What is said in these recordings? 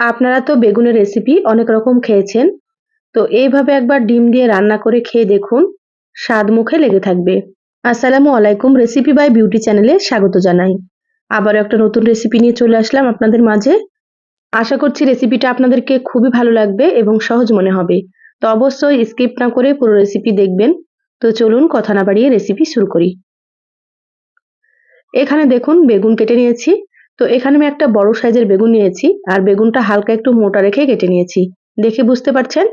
আপনারা তো বেগুনের রেসিপি অনেক রকম খেয়েছেন। তো এইভাবে একবার ডিম দিয়ে রান্না করে খেয়ে দেখুন, স্বাদ মুখে লেগে থাকবে। আসসালামু আলাইকুম রেসিপি বাই বিউটি চ্যানেলে স্বাগত জানাই। আবার একটা নতুন রেসিপি নিয়ে চলে আসলাম আপনাদের মাঝে। আশা করছি রেসিপিটা আপনাদেরকে খুবই ভালো লাগবে এবং সহজ মনে হবে। তো অবশ্যই স্কিপ না করে পুরো রেসিপি দেখবেন। তো চলুন কথা না বাড়িয়ে রেসিপি শুরু করি। এখানে দেখুন, বেগুন কেটে নিয়েছি। তো এখানে আমি একটা বড় সাইজের বেগুন নিয়েছি, আর বেগুনটা হালকা একটু মোটা রেখে কেটে নিয়েছি। দেখে বুঝতে পারছেন?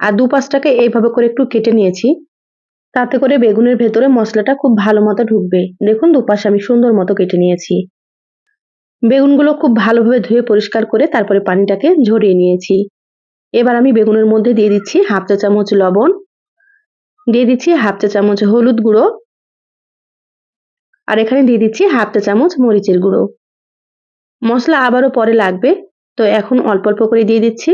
আর দু পাঁচটাকে এইভাবে করে একটু কেটে নিয়েছি, তাতে করে বেগুনের ভেতরে মশলাটা খুব ভালো মতো ঢুকবে। দেখুন, দুপাশে আমি সুন্দর মতো কেটে নিয়েছি। বেগুনগুলো খুব ভালোভাবে ধুয়ে পরিষ্কার করে তারপরে পানিটাকে ঝরিয়ে নিয়েছি। এবার আমি বেগুনের মধ্যে দিয়ে দিচ্ছি হাফ চা চামচ লবণ, দিয়ে দিচ্ছি হাফ চা চামচ হলুদ গুঁড়ো, আর এখানে দিয়ে দিচ্ছি হাফ চা চামচ মরিচের গুঁড়ো। মশলা আবারও পরে লাগবে। তো এখন অল্প অল্প করে দিয়ে দিচ্ছি।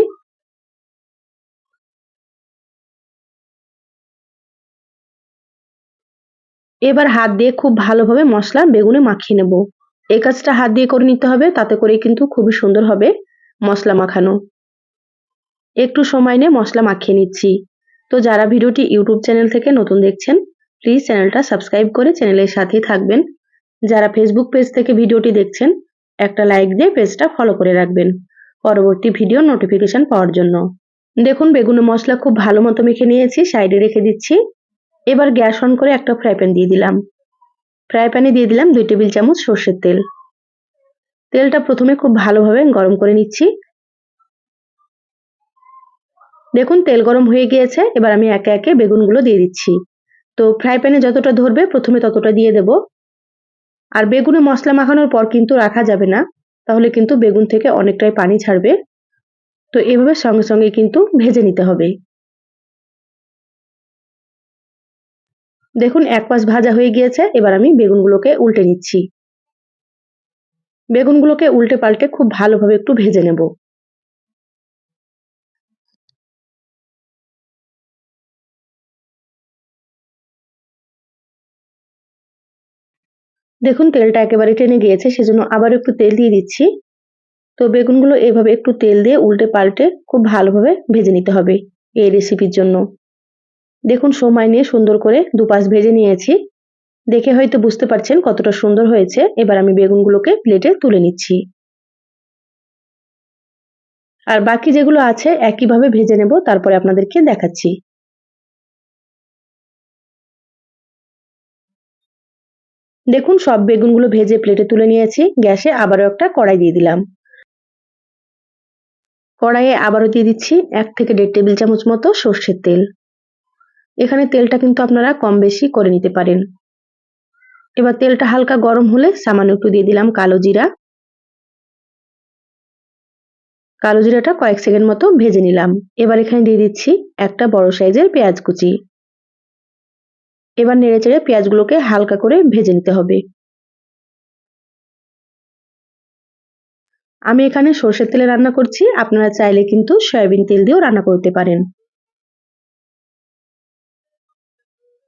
এবার হাত দিয়ে খুব ভালোভাবে মশলা বেগুনে মাখিয়ে নেব। এই কাজটা হাত দিয়ে করে নিতে হবে, তাতে করে কিন্তু খুবই সুন্দর হবে মশলা মাখানো। একটু সময় নিয়ে মশলা মাখিয়ে নিচ্ছি। তো যারা ভিডিওটি ইউটিউব চ্যানেল থেকে নতুন দেখছেন প্লিজ চ্যানেলটা সাবস্ক্রাইব করে চ্যানেলের সাথেই থাকবেন। যারা ফেসবুক পেজ থেকে ভিডিওটি দেখছেন একটা লাইক দিয়ে পেজটা ফলো করে রাখবেন। পরবর্তী ভিডিও নোটিফিকেশন পাওয়ার জন্য। দেখুন বেগুনের মশলা খুব ভালো মতো মেখে নিয়েছি সাইডে রেখে দিচ্ছি। এবার গ্যাস অন করে একটা ফ্রাই প্যান দিয়ে দিলাম। ফ্রাই প্যানে দিয়ে দিলাম দুই টেবিল চামচ সর্ষের তেল। তেলটা প্রথমে খুব ভালোভাবে গরম করে নিচ্ছি। দেখুন, তেল গরম হয়ে গিয়েছে, এবার আমি একে একে বেগুনগুলো দিয়ে দিচ্ছি। তো ফ্রাই প্যানে যতটা ধরবে, প্রথমে ততটা দিয়ে দেব। আর বেগুনে মশলা মাখানোর পর কিন্তু রাখা যাবে না, তাহলে কিন্তু বেগুন থেকে অনেকটাই পানি ছাড়বে। তো এভাবে সঙ্গে সঙ্গে কিন্তু ভেজে নিতে হবে। দেখুন, এক পাশ ভাজা হয়ে গিয়েছে, এবার আমি বেগুনগুলোকে উল্টে নিচ্ছি। বেগুনগুলোকে উল্টে পাল্টে খুব ভালোভাবে একটু ভেজে নেব। দেখুন, তেলটা একেবারে টেনে গিয়েছে, সেজন্য আবার একটু তেল দিয়ে দিচ্ছি। তো বেগুনগুলো এভাবে একটু তেল দিয়ে উল্টে পাল্টে খুব ভালোভাবে ভেজে নিতে হবে এই রেসিপির জন্য। দেখুন, সময় নিয়ে সুন্দর করে দুপাশ ভেজে নিয়েছি। দেখে হয়তো বুঝতে পারছেন কতটা সুন্দর হয়েছে। এবার আমি বেগুনগুলোকে প্লেটে তুলে নিচ্ছি। আর বাকি যেগুলো আছে, একইভাবে ভেজে নেব, তারপরে আপনাদেরকে দেখাচ্ছি। দেখুন, সব বেগুনগুলো ভেজে প্লেটে তুলে নিয়েছি। গ্যাসে আবারও একটা কড়াই দিয়ে দিলাম। কড়াইয়ে আবারও দিয়ে দিচ্ছি এক থেকে দেড় টেবিল চামচ মতো সর্ষের তেল। এখানে তেলটা কিন্তু আপনারা কম বেশি করে নিতে পারেন। এবার তেলটা হালকা গরম হলে সামান্য একটু দিয়ে দিলাম কালো জিরা। কালো জিরাটা কয়েক সেকেন্ড মতো ভেজে নিলাম। এবার এখানে দিয়ে দিচ্ছি একটা বড় সাইজের পেঁয়াজ কুচি। এবার নেড়ে চেড়ে পেঁয়াজগুলোকে হালকা করে ভেজে নিতে হবে। আমি এখানে সর্ষের তেলে রান্না করছি, আপনারা চাইলে কিন্তু সয়াবিন তেল দিয়েও রান্না করতে পারেন।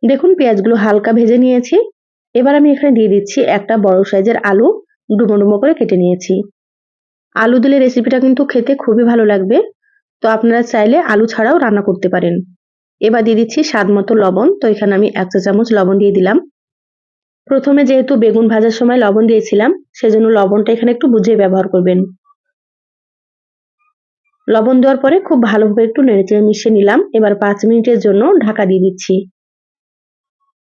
দেখুন, পেঁয়াজগুলো হালকা ভেজে নিয়েছি। এবার আমি এখানে দিয়ে দিচ্ছি একটা বড় সাইজের আলু, ডুমো ডুমো করে কেটে নিয়েছি। আলু দিলে রেসিপিটা কিন্তু খেতে খুবই ভালো লাগবে। তো আপনারা চাইলে আলু ছাড়াও রান্না করতে পারেন। এবার দিয়ে দিচ্ছি স্বাদ মতো লবণ। তো এখানে আমি এক চা চামচ লবণ দিয়ে দিলাম। প্রথমে যেহেতু বেগুন ভাজার সময় লবণ দিয়েছিলাম, সেজন্য লবণটা এখানে একটু বুঝিয়ে ব্যবহার করবেন। লবণ দেওয়ার পরে খুব ভালোভাবে একটু নেড়েচেড়ে মিশিয়ে নিলাম। এবার পাঁচ মিনিটের জন্য ঢাকা দিয়ে দিচ্ছি।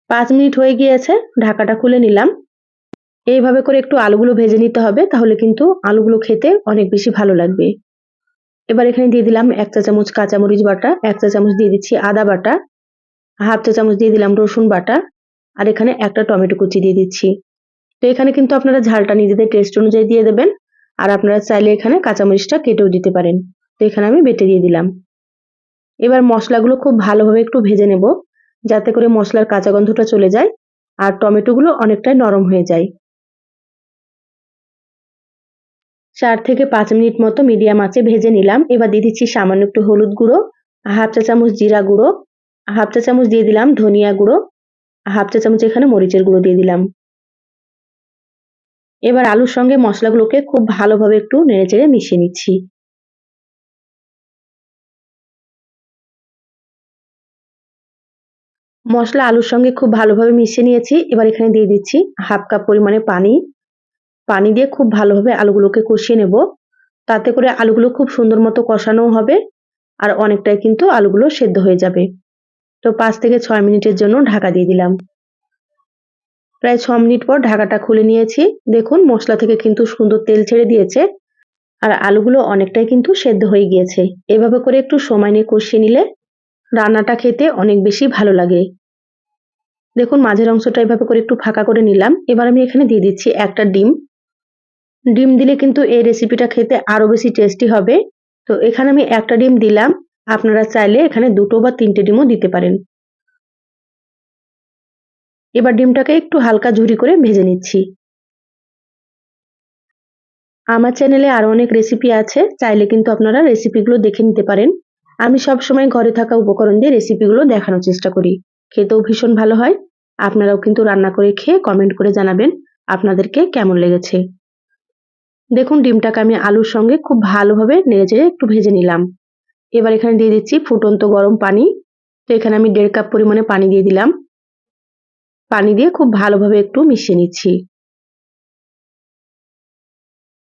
পাঁচ মিনিট হয়ে গিয়েছে, ঢাকাটা খুলে নিলাম। এইভাবে করে একটু আলুগুলো ভেজে নিতে হবে, তাহলে কিন্তু আলুগুলো খেতে অনেক বেশি ভালো লাগবে। এবার এখানে দিয়ে দিলাম এক চা চামচ কাঁচামরিচ বাটা, এক চা চামচ দিয়ে দিচ্ছি আদা বাটা, হাফ চা চামচ দিয়ে দিলাম রসুন বাটা, আর এখানে একটা টমেটো কুচি দিয়ে দিচ্ছি। তো এখানে কিন্তু আপনারা ঝালটা নিজেদের টেস্ট অনুযায়ী দিয়ে দেবেন, আর আপনারা চাইলে এখানে কাঁচামরিচটা কেটেও দিতে পারেন। তো এখানে আমি বেটে দিয়ে দিলাম। এবার মশলাগুলো খুব ভালোভাবে একটু ভেজে নেব, যাতে করে মশলার কাঁচা গন্ধটা চলে যায়, আর টমেটোগুলো অনেকটাই নরম হয়ে যায়। চার থেকে পাঁচ মিনিট মতো মিডিয়াম আঁচে ভেজে নিলাম। এবার দিয়ে দিচ্ছি সামান্য একটু হলুদ গুঁড়ো, হাফ চা চামচ জিরা গুঁড়ো, হাফ চা চামচ দিয়ে দিলাম ধনিয়া গুঁড়ো, হাফ চা চামচ এখানে মরিচের গুঁড়ো দিয়ে দিলাম। এবার আলুর সঙ্গে মশলাগুলোকে খুব ভালোভাবে একটু নেড়ে চেড়ে মিশিয়ে নিচ্ছি। মশলা আলুর সঙ্গে খুব ভালোভাবে মিশিয়ে নিয়েছি। এবার এখানে দিয়ে দিচ্ছি হাফ কাপ পরিমাণে পানি। পানি দিয়ে খুব ভালোভাবে আলুগুলোকে কষিয়ে নেব। তাতে করে আলুগুলো খুব সুন্দর মতো কষানো হবে আর অনেকটাই কিন্তু আলুগুলো সেদ্ধ হয়ে যাবে। তো পাঁচ থেকে ছয় মিনিটের জন্য ঢাকা দিয়ে দিলাম। প্রায় ছ মিনিট পর ঢাকাটা খুলে নিয়েছি। দেখুন, মশলা থেকে কিন্তু সুন্দর তেল ছেড়ে দিয়েছে আর আলুগুলো অনেকটাই কিন্তু সেদ্ধ হয়ে গিয়েছে। এভাবে করে একটু সময় নিয়ে কষিয়ে নিলে রান্নাটা খেতে অনেক বেশি ভালো লাগে। দেখুন, মাঝের অংশটা এভাবে করে একটু ফাঁকা করে নিলাম। এবার আমি এখানে দিয়ে দিচ্ছি একটা ডিম। ডিম দিলে কিন্তু এই রেসিপিটা খেতে আরও বেশি টেস্টি হবে। তো এখানে আমি একটা ডিম দিলাম। আপনারা চাইলে এখানে দুটো বা তিনটে ডিমও দিতে পারেন। এবার ডিমটাকে একটু হালকা ঝুরি করে ভেজে নিচ্ছি। আমার চ্যানেলে আরও অনেক রেসিপি আছে। চাইলে কিন্তু আপনারা রেসিপিগুলো দেখে নিতে পারেন। আমি সব সময় ঘরে থাকা উপকরণ দিয়ে রেসিপিগুলো দেখানোর চেষ্টা করি। খেতেও ভীষণ ভালো হয়। আপনারাও কিন্তু রান্না করে খেয়ে কমেন্ট করে জানাবেন আপনাদেরকে কেমন লেগেছে। দেখুন, ডিমটাকে আমি আলুর সঙ্গে খুব ভালোভাবে নেড়ে চেড়ে একটু ভেজে নিলাম। এবার এখানে দিয়ে দিচ্ছি ফুটন্ত গরম পানি। তো এখানে আমি দেড় কাপ পরিমাণে পানি দিয়ে দিলাম। পানি দিয়ে খুব ভালোভাবে একটু মিশিয়ে নিচ্ছি।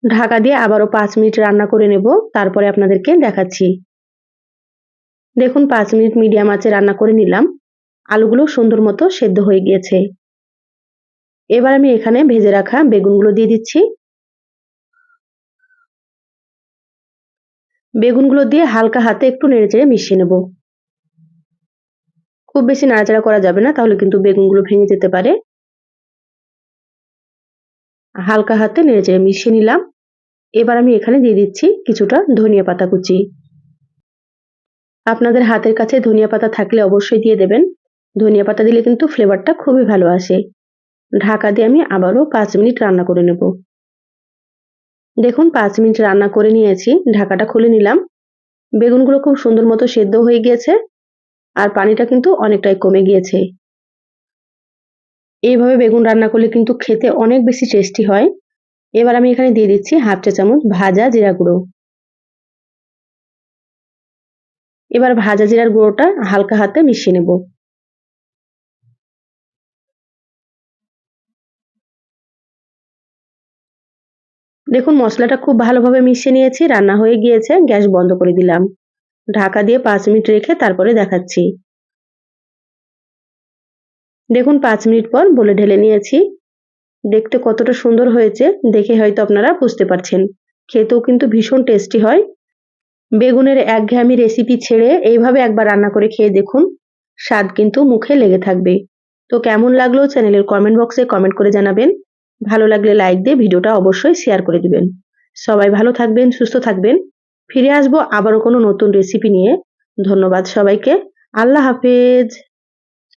ঢাকা দিয়ে আবারও পাঁচ মিনিট রান্না করে নেব, তারপরে আপনাদেরকে দেখাচ্ছি। দেখুন, পাঁচ মিনিট মিডিয়াম আঁচে রান্না করে নিলাম। আলুগুলো সুন্দর মতো সেদ্ধ হয়ে গিয়েছে। এবার আমি এখানে ভেজে রাখা বেগুনগুলো দিয়ে দিচ্ছি। বেগুনগুলো দিয়ে হালকা হাতে একটু নেড়েচেড়ে মিশিয়ে নেব। খুব বেশি নাড়াচাড়া করা যাবে না, তাহলে কিন্তু বেগুনগুলো ভেঙে যেতে পারে। হালকা হাতে নেড়েচেড়ে মিশিয়ে নিলাম। এবার আমি এখানে দিয়ে দিচ্ছি কিছুটা ধনিয়া পাতা কুচি। আপনাদের হাতের কাছে ধনিয়া পাতা থাকলে অবশ্যই দিয়ে দেবেন। ধনিয়া পাতা দিলে কিন্তু ফ্লেভারটা খুবই ভালো আসে। ঢাকা দিয়ে আমি আবারও পাঁচ মিনিট রান্না করে নেব। দেখুন, পাঁচ মিনিট রান্না করে নিয়েছি, ঢাকাটা খুলে নিলাম। বেগুনগুলো খুব সুন্দর মতো সেদ্ধ হয়ে গিয়েছে আর পানিটা কিন্তু অনেকটাই কমে গিয়েছে। এইভাবে বেগুন রান্না করলে কিন্তু খেতে অনেক বেশি টেস্টি হয়। এবার আমি এখানে দিয়ে দিচ্ছি হাফ চা চামচ ভাজা জিরা গুঁড়ো। এবার ভাজা জিরার গুঁড়োটা হালকা হাতে মিশিয়ে নেব। দেখুন, মশলাটা খুব ভালোভাবে মিশিয়ে নিয়েছি, রান্না হয়ে গিয়েছে, গ্যাস বন্ধ করে দিলাম। ঢাকা দিয়ে পাঁচ মিনিট রেখে তারপরে দেখাচ্ছি। দেখুন, পাঁচ মিনিট পর বলে ঢেলে নিয়েছি। দেখতে কতটা সুন্দর হয়েছে, দেখে হয়তো আপনারা বুঝতে পারছেন। খেতেও কিন্তু ভীষণ টেস্টি হয়। বেগুনের একঘেয়ামি রেসিপি ছেড়ে এইভাবে একবার রান্না করে খেয়ে দেখুন, স্বাদ কিন্তু মুখে লেগে থাকবে। তো কেমন লাগল চ্যানেলের কমেন্ট বক্সে কমেন্ট করে জানাবেন। ভালো লাগলে লাইক দিয়ে ভিডিওটা অবশ্যই শেয়ার করে দিবেন। সবাই ভালো থাকবেন, সুস্থ থাকবেন। ফিরে আসব আবারও কোনো নতুন রেসিপি নিয়ে। ধন্যবাদ সবাইকে। আল্লাহ হাফেজ।